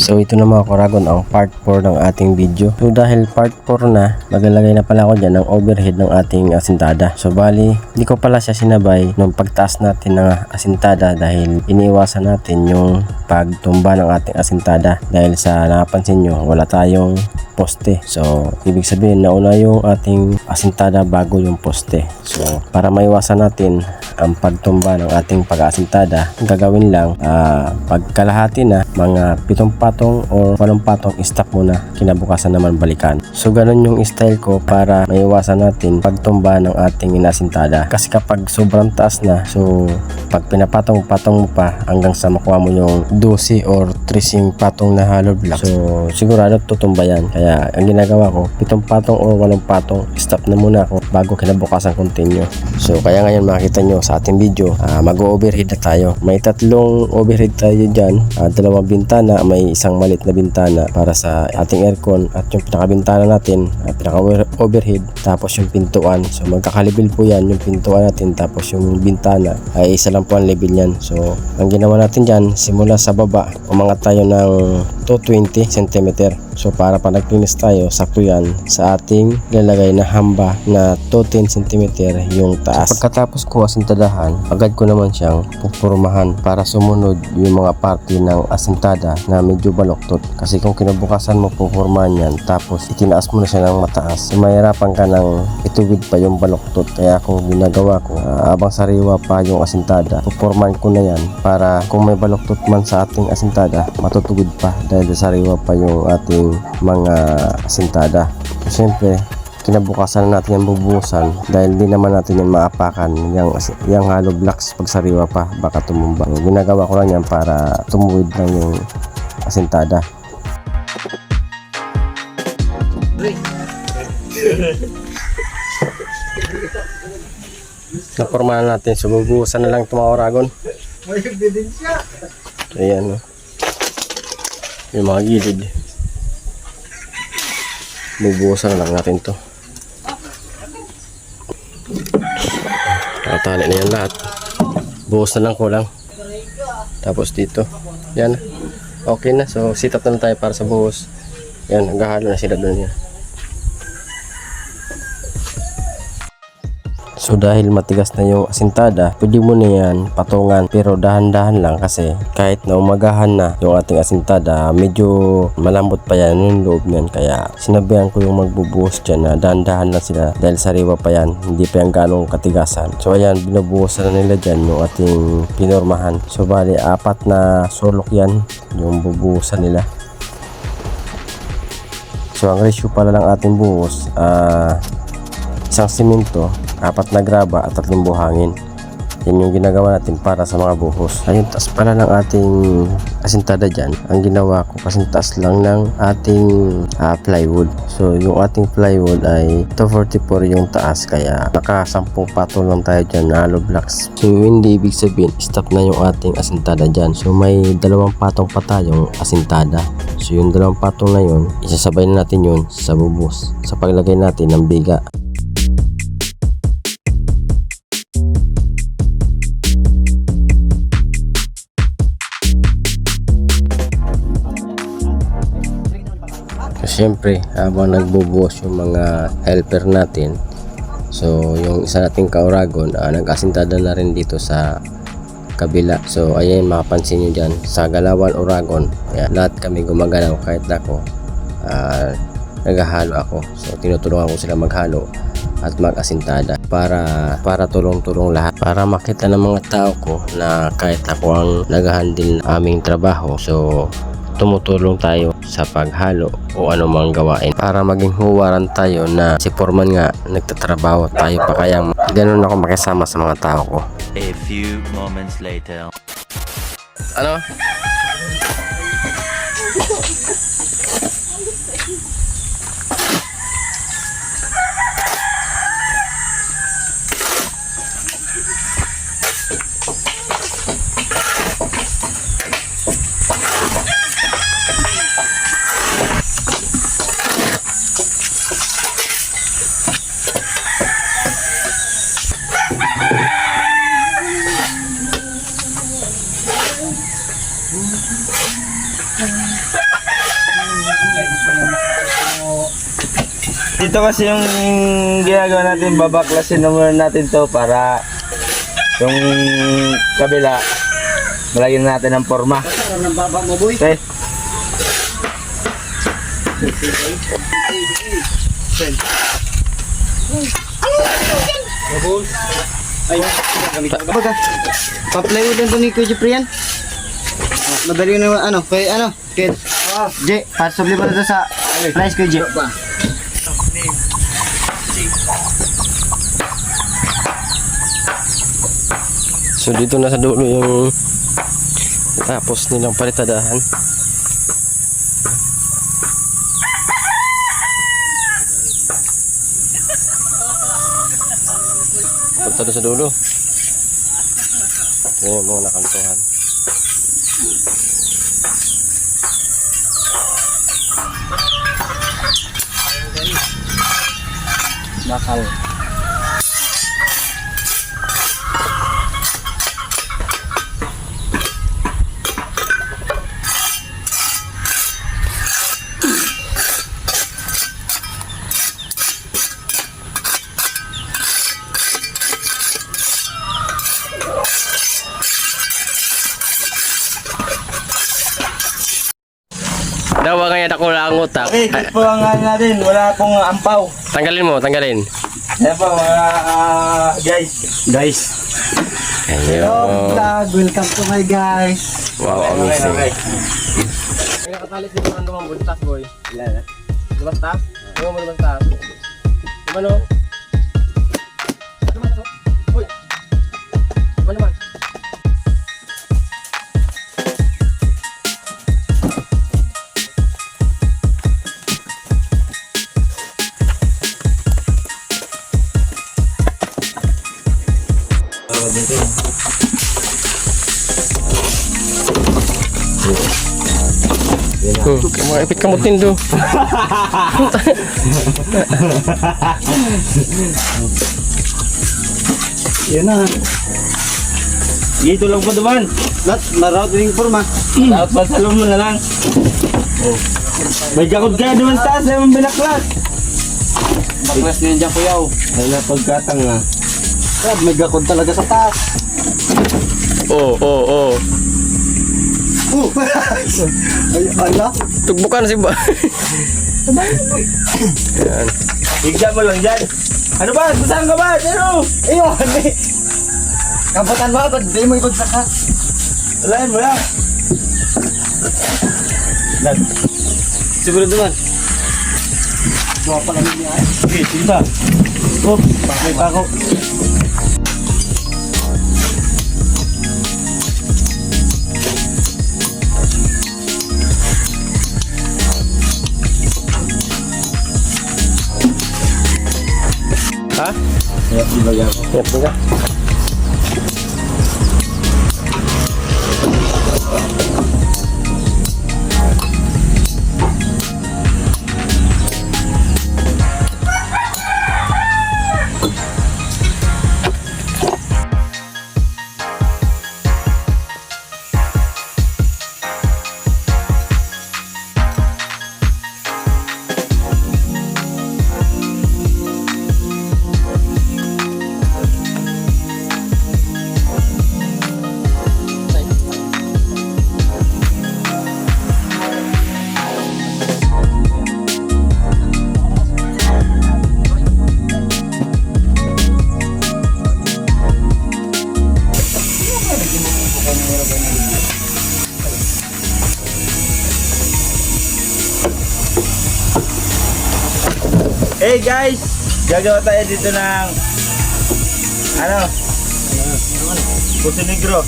So ito na mga Koragon ang part 4 ng ating video. So dahil part 4 na, maglalagay na pala ako dyan ng overhead ng ating asintada. So bali, hindi ko pala siya sinabay nung pagtaas natin ng asintada dahil iniwasan natin yung pagtumba ng ating asintada. Dahil sa napansin nyo, wala tayong poste. So, ibig sabihin, nauna yung ating asintada bago yung poste. So, para maiwasan natin ang pagtumba ng ating pag-asintada, ang gagawin lang, ah, pagkalahati na, mga pitong patong o walong patong stop muna, kinabukasan naman balikan. So, ganun yung style ko para maiwasan natin pagtumba ng ating inasintada. Kasi kapag sobrang taas na, so, pag pinapatong-patong mo pa hanggang sa makuha mo yung 12 or 13 patong na hollow block, so, sigurado tutumba yan. Kaya, ang ginagawa ko, pitong patong o walong patong, stop na muna ako bago kinabukasan continue. So, kaya ngayon makita nyo sa ating video, ah, mag-overhead na tayo. May tatlong overhead tayo dyan, ah, dalawang bintana, may isang malit na bintana para sa ating aircon at yung pinakabintana natin, at pinaka-overhead, tapos yung pintuan. So, magkakalibil po yan, yung pintuan natin, tapos yung bintana ay isa lang po ang level yan. So, ang ginawa natin dyan, simula sa baba, umangat tayo ng 220 cm. So para pa nagpinis tayo, sakto yan sa ating lalagay na hamba na 210 cm yung taas. Pagkatapos ko asintadahan, agad ko naman siyang pupurmahan para sumunod yung mga parte ng asintada na medyo baloktot. Kasi kung kinabukasan mo pupurmahan yan, tapos itinaas mo na siya ng mataas, mahirapan ka ng ituwid pa yung baloktot. Kaya kung ginagawa ko, ah, abang sariwa pa yung asintada, pupurmahan ko na yan para kung may baloktot man sa ating asintada, matutugid pa dahil sariwa pa yung ating mga asintada. So, Siyempre, kinabukasan na natin yung bubuhusan dahil di naman natin yan maapakan yung, yung hollow blocks pag sariwa pa baka tumumba So, ginagawa ko lang yan para tumuwid lang yung asintada napormahan natin so bubuhusan na lang itong mga oragon May ebidensya. ayan no? Yung mga gilid bubuhusan na lang natin to Nakatali na yan lahat. Buhos na lang kulang. Tapos dito. Yan. Okay na. So, sit up na tayo para sa buhos. Yan. Naghahalo na sila doon yan. So dahil matigas na yung asintada, pwede mo na yan patungan pero dahan-dahan lang kasi kahit na umagahan na yung ating asintada, medyo malambot pa yan yung loob niyan kaya sinabihan ko yung magbubuhos dyan na dahan-dahan lang sila dahil sariwa pa yan, hindi pa yan ganong katigasan. So ayan, binubuhusan na nila dyan yung ating pinormahan. So bali, apat na sulok yan yung bubuhusan nila. So ang ratio pala ng ating buhos, ah isang simento, apat na graba at tatlong buhangin. Yan yung ginagawa natin para sa mga buhos. Ayun, taas pala ng ating asintada dyan. Ang ginawa ko kasi taas lang ng ating ah, plywood. So, yung ating plywood ay 244 yung taas. Kaya naka 10 patong lang tayo dyan na hollow blocks. So, hindi ibig sabihin stop na yung ating asintada dyan. So, may dalawang patong pa tayong asintada. So, yung dalawang patong na yun, isasabay na natin yun sa bubos. Sa paglagay natin ng biga. Syempre, habang nagbubuhos yung mga helper natin, so yung isa nating kauragon, uh, nag-asintada na rin dito sa kabila. So, ayan, makapansin nyo dyan, sa Galawan Oragon, ayan, lahat kami gumagalaw kahit ako, ah, naghahalo ako. So, tinutulungan ko sila maghalo at mag-asintada para para tulong-tulong lahat para makita ng mga tao ko na kahit ako ang naghahandle ng aming trabaho so tumutulong tayo sa paghalo o anumang gawain para maging huwaran tayo na si Foreman nga nagtatrabaho tayo pa kaya ganun ako makisama sa mga tao ko A few moments later. ano? Dito kasi yung ginagawa natin, babaklasin naman natin to para yung kabila, malagyan natin ng forma. Okay? Pa-plywood lang to ni Kuya Ciprian. Ah, Madali na ano, kay ano, kay J, pasabli mo na sa price kay J. So dito na sa dulo yung tapos nilang palitadahan. Punta doon sa dulo. Ito yung mga nakantuhan. Bakal. Dawa ngayon ako lang ang utak. Okay, Ay, ito po ang ano natin, wala akong ampaw. tanggalin mo, tanggalin. Ayan po, mga ah, guys. Guys. Ayun. Vlog, welcome to my guys. Wow, amazing. Okay. May nakatali sa mga dumang buntas, boy. Ilan? Lumas taas? Ano mo lumas taas? Diba no? Hmm, mga ipit kamot nindo. Yan na. Dito lang po naman. Lat, maraw din forma. Dapat pasalong mo na lang. Oh. May jakod ka naman sa taas, may binaklas. Baklas niyan dyan kuyaw. Wala pagkatang nga. Crab, may gakod talaga sa taas. Oo, oo, oo. Oh, ay, ala. Tugbukan si ba? Yan. Bigyan mo lang dyan. Ano ba? Saan ka ba? Ano? Ayun, eh. Kabutan mo, ba't di mo ibagsak ha? Walain mo lang. Lang. Siguro naman. Gawa pa lang niya. Okay, sige ba? Oh, bakit pa ako? Ha? Yes, Hey guys! Gagawa tayo dito ng ano? Puso negro.